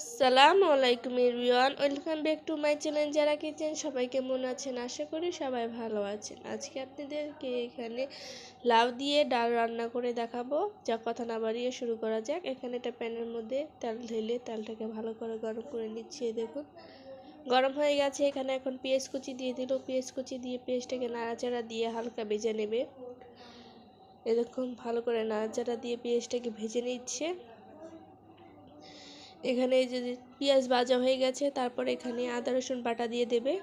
আসসালামু আলাইকুম everyone, welcome back to my channel যারা কিচেন সবাই কেমন আছেন? আশা করি সবাই ভালো আছেন। আজকে আপনাদেরকে এখানে লাউ দিয়ে ডাল রান্না করে দেখাবো। যা কথা না বাড়িয়ে শুরু করা যাক। এখানে একটা প্যানের মধ্যে তেল ঢেলে তেলটাকে ভালো করে গরম করে নিচ্ছি দেখুন। গরম হয়ে গেছে, এখানে এখন পেঁয়াজ কুচি দিয়ে দিল। পেঁয়াজ কুচি দিয়ে পেঁয়াজটাকে নাড়াচাড়া দিয়ে হালকা ভেজে নেবে। এরকম ভালো করে নাড়াচাড়া দিয়ে পেঁয়াজটাকে ভেজে নিচ্ছে। এখানে যে পেঁয়াজ ভাজা হয়ে গেছে, তারপর এখানে আদা, রসুন বাটা দিয়ে দেবে।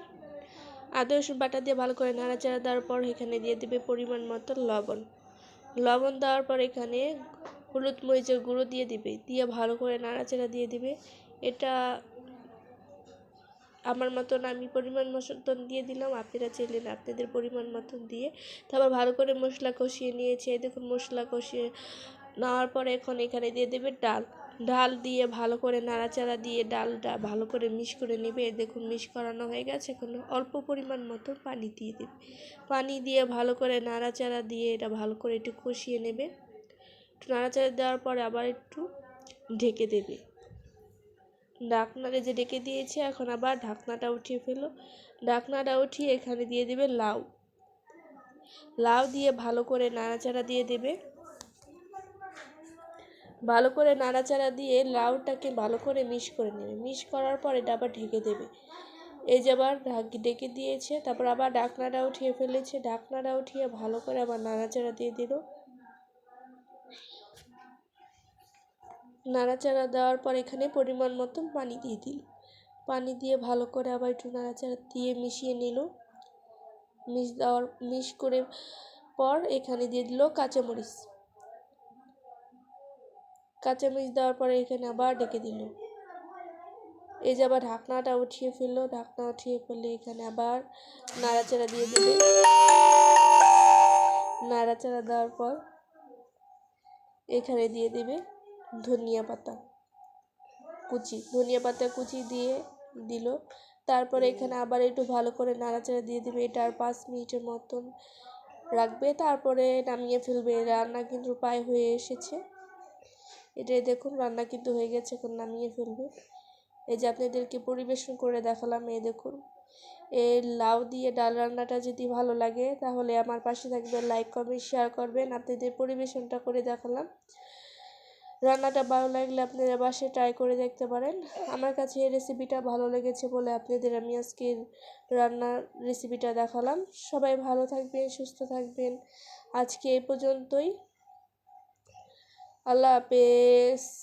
আদা, রসুন বাটা দিয়ে ভালো করে নাড়াচাড়া দেওয়ার পর এখানে দিয়ে দেবে পরিমাণ মতো লবণ। লবণ দেওয়ার পর এখানে হলুদ মরিচের গুঁড়ো দিয়ে দিবে, দিয়ে ভালো করে নাড়াচাড়া দিয়ে দিবে। এটা আমার মতন আমি পরিমাণ মতন দিয়ে দিলাম, আপনারা চাইলেন আপনাদের পরিমাণ মতন দিয়ে। তারপর ভালো করে মশলা কষিয়ে নিয়েছে দেখুন মশলা কষিয়ে নেওয়ার পরে এখন এখানে দিয়ে দেবে ডাল। ডাল দিয়ে ভালো করে নাড়াচাড়া দিয়ে ডালটা ভালো করে মিশ করে নেবে। দেখুন মিশ করানো হয়ে গেছে, এখন অল্প পরিমাণ মতো পানি দিয়ে দেবে। পানি দিয়ে ভালো করে নাড়াচাড়া দিয়ে এটা ভালো করে একটু কষিয়ে নেবে। একটু নাড়াচাড়া দেওয়ার পরে আবার একটু ঢেকে দেবে। ঢাকনারে যে ডেকে দিয়েছে, এখন আবার ঢাকনাটা উঠিয়ে ফেলো। ঢাকনাটা উঠিয়ে এখানে দিয়ে দেবে লাউ। লাউ দিয়ে ভালো করে নাড়াচাড়া দিয়ে দেবে। ভালো করে নাড়াচাড়া দিয়ে লাউটাকে ভালো করে মিশ করে নেবে। মিশ করার পর এটা আবার ঢেকে দেবে। এই যে আবার ডেকে দিয়েছে, তারপর আবার ঢাকনাটা উঠিয়ে ফেলেছে। ঢাকনাটা উঠিয়ে ভালো করে আবার নাড়াচাড়া দিয়ে দিল। নাড়াচাড়া দেওয়ার পর এখানে পরিমাণ মতো পানি দিয়ে দিল। পানি দিয়ে ভালো করে আবার একটু নাড়াচাড়া দিয়ে মিশিয়ে নিল। মিশ দেওয়ার, মিশ করে পর এখানে দিয়ে দিল কাঁচামরিচ। কাঁচামরিচ দেওয়ার পরে এখানে আবার ডেকে দিল। এই যে আবার ঢাকনাটা উঠিয়ে ফেলল, ঢাকনা উঠিয়ে ফেললে এখানে আবার নাড়াচাড়া দিয়ে দেবে। নাড়াচাড়া দেওয়ার পর এখানে দিয়ে দেবে ধনিয়া পাতা কুচি। ধনিয়া পাতা কুচি দিয়ে দিল। তারপরে এখানে আবার একটু ভালো করে নাড়াচাড়া দিয়ে দেবে। এটা আর পাঁচ মিনিটের মতন রাখবে। তারপরে নামিয়ে ফেলবে। রান্না কিন্তু প্রায় হয়ে এসেছে। এটাই দেখুন, রান্না কিন্তু হয়ে গেছে, এখন নামিয়ে ফেলবে। এই যে আপনাদেরকে পরিবেশন করে দেখালাম, এই দেখুন। এই লাউ দিয়ে ডাল রান্নাটা যদি ভালো লাগে, তাহলে আমার পাশে থাকবেন, লাইক, কমেন্ট, শেয়ার করবেন। আপনাদের পরিবেশনটা করে দেখালাম। রান্নাটা ভালো লাগলে আপনারা বাসে ট্রাই করে দেখতে পারেন। আমার কাছে এই রেসিপিটা ভালো লেগেছে বলে আপনাদের আমি আজকে রান্নার রেসিপিটা দেখালাম। সবাই ভালো থাকবেন, সুস্থ থাকবেন। আজকে এই পর্যন্তই। আল্লাহ হাফেজ।